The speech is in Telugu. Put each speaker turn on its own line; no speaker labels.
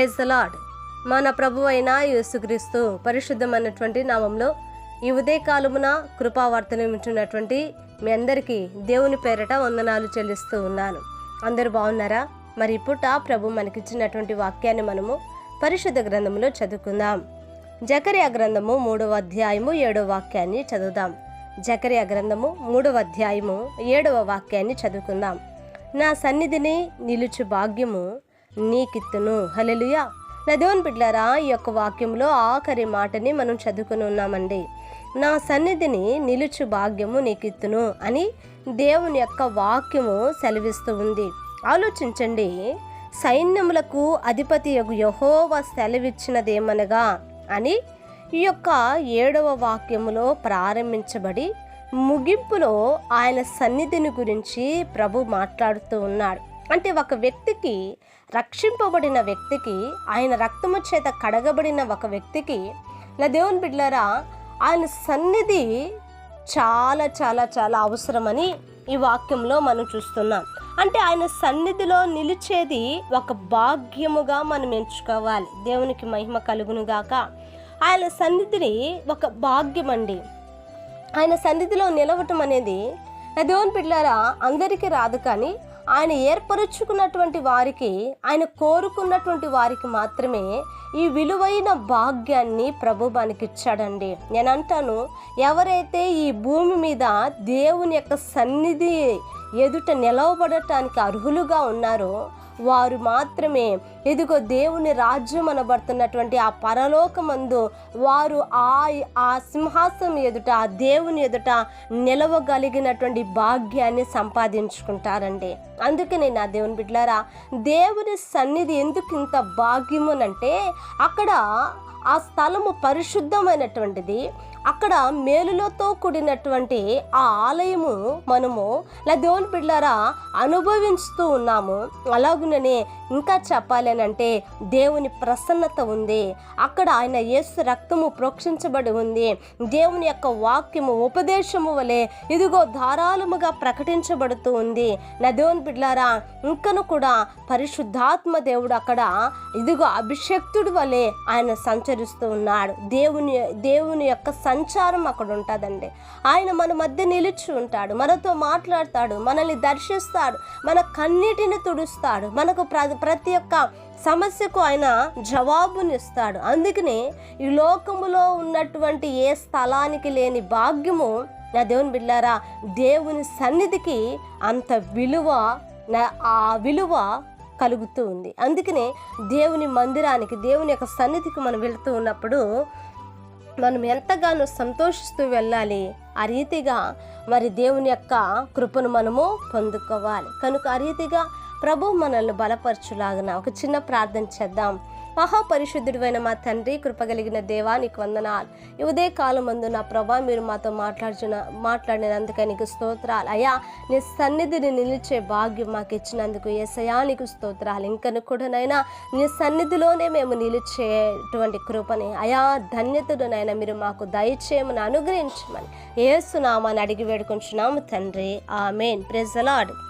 ప్రేజ్ లాడ్ మన ప్రభు అయిన యేసుక్రీస్తు పరిశుద్ధమైనటువంటి నామంలో ఈ ఉదయకాలమున కృపావార్తలు వింటున్నటువంటి మీ అందరికీ దేవుని పేరట వందనాలు చెల్లిస్తూ ఉన్నాను. అందరూ బాగున్నారా? మరి పుట ప్రభు మనకిచ్చినటువంటి వాక్యాన్ని మనము పరిశుద్ధ గ్రంథంలో చదువుకుందాం. జకరియా గ్రంథము మూడవ అధ్యాయము ఏడవ వాక్యాన్ని చదువుదాం. జకరియా గ్రంథము మూడవ అధ్యాయము ఏడవ వాక్యాన్ని చదువుకుందాం. నా సన్నిధిని నిలుచు భాగ్యము నీకిత్తును. హలెలుయా నా దేవుని బిడ్డారా ఈ యొక్క వాక్యంలో ఆఖరి మాటని మనం చదువుకుని ఉన్నామండి. నా సన్నిధిని నిలుచు భాగ్యము నీకిత్తును అని దేవుని యొక్క వాక్యము సెలవిస్తూ ఉంది. ఆలోచించండి. సైన్యములకు అధిపతి యొక్క యహోవ సెలవిచ్చినదేమనగా అని ఈ యొక్క ఏడవ వాక్యములో ప్రారంభించబడి ముగింపులో ఆయన సన్నిధిని గురించి ప్రభు మాట్లాడుతూ ఉన్నాడు. అంటే ఒక వ్యక్తికి రక్షింపబడిన వ్యక్తికి ఆయన రక్తము చేత కడగబడిన ఒక వ్యక్తికి నా దేవుని బిడ్డలారా ఆయన సన్నిధి చాలా చాలా చాలా అవసరమని ఈ వాక్యంలో మనం చూస్తున్నాం. అంటే ఆయన సన్నిధిలో నిలిచేది ఒక భాగ్యముగా మనం ఎంచుకోవాలి. దేవునికి మహిమ కలుగునుగాక ఆయన సన్నిధిని ఒక భాగ్యం అండి ఆయన సన్నిధిలో నిలవటం అనేది నా దేవుని పిల్లారా అందరికీ రాదు కానీ ఆయన ఏర్పరుచుకున్నటువంటి వారికి ఆయన కోరుకున్నటువంటి వారికి మాత్రమే ఈ విలువైన భాగ్యాన్ని ప్రభు మనకి ఇచ్చాడండి నేను అంటాను ఎవరైతే ఈ భూమి మీద దేవుని యొక్క సన్నిధి ఎదుట నిలవబడటానికి అర్హులుగా ఉన్నారో వారు మాత్రమే. ఇదిగో దేవుని రాజ్యం అనబడుతున్నటువంటి ఆ పరలోకమందు వారు ఆ ఆ సింహాసనం ఎదుట ఆ దేవుని ఎదుట నిలవగలిగినటువంటి భాగ్యాన్ని సంపాదించుకుంటారండి. అందుకనే నా దేవుని బిడ్డలారా దేవుని సన్నిధి ఎందుకు ఇంత భాగ్యమునంటే అక్కడ ఆ స్థలము పరిశుద్ధమైనటువంటిది అక్కడ మేలులతో కూడినటువంటి ఆ ఆలయము మనము నా దేవుని బిడ్డారా అనుభవిస్తూ ఉన్నాము. అలాగుననే ఇంకా చెప్పాలనంటే అంటే దేవుని ప్రసన్నత ఉంది. అక్కడ ఆయన యేసు రక్తము ప్రోక్షించబడి ఉంది. దేవుని యొక్క వాక్యము ఉపదేశము వలె ఇదిగో ధారాళముగా ప్రకటించబడుతూ ఉంది. నా దేవుని బిడ్డారా ఇంకను కూడా పరిశుద్ధాత్మ దేవుడు అక్కడ ఇదిగో అభిషక్తుడి వలె ఆయన సంచరిస్తూ ఉన్నాడు. దేవుని దేవుని యొక్క సంచారం అక్కడ ఉంటుందండి. ఆయన మన మధ్య నిలిచి ఉంటాడు. మనతో మాట్లాడతాడు. మనల్ని దర్శిస్తాడు. మన కన్నీటిని తుడుస్తాడు. మనకు ప్ర ప్రతి ఒక్క సమస్యకు ఆయన జవాబునిస్తాడు. అందుకనే ఈ లోకములో ఉన్నటువంటి ఏ స్థలానికి లేని భాగ్యము నా దేవుని బిడ్డారా దేవుని సన్నిధికి అంత విలువ నా- ఆ విలువ కలుగుతూ ఉంది. అందుకనే దేవుని మందిరానికి దేవుని యొక్క సన్నిధికి మనం వెళుతూ ఉన్నప్పుడు మనం ఎంతగానో సంతోషిస్తూ వెళ్ళాలి. ఆ రీతిగా మరి దేవుని యొక్క కృపను మనము పొందుకోవాలి. కనుక ఆ రీతిగా ప్రభు మనల్ని బలపరచులాగిన ఒక చిన్న ప్రార్థన చేద్దాం. మహాపరిశుద్ధుడైన మా తండ్రి కృపగలిగిన దేవా నీకు వందనాలు. ఈ కాలం మందు నా ప్రభా మీరు మాతో మాట్లాడుచున్న మాట్లాడినందుకే నీకు స్తోత్రాలు. అయ్యా నీ సన్నిధిని నిలిచే భాగ్యం మాకు ఇచ్చినందుకు ఏసయా నీకు స్తోత్రాలు. ఇంకను కూడానైనా నీ సన్నిధిలోనే మేము నిలిచేటువంటి కృపని అయా ధన్యతడునైనా మీరు మాకు దయచేయమని అనుగ్రహించమని ఏసునామాని అడిగి వేడుకుంటున్నాము తండ్రి. ఆమెన్. ప్రెజలాడు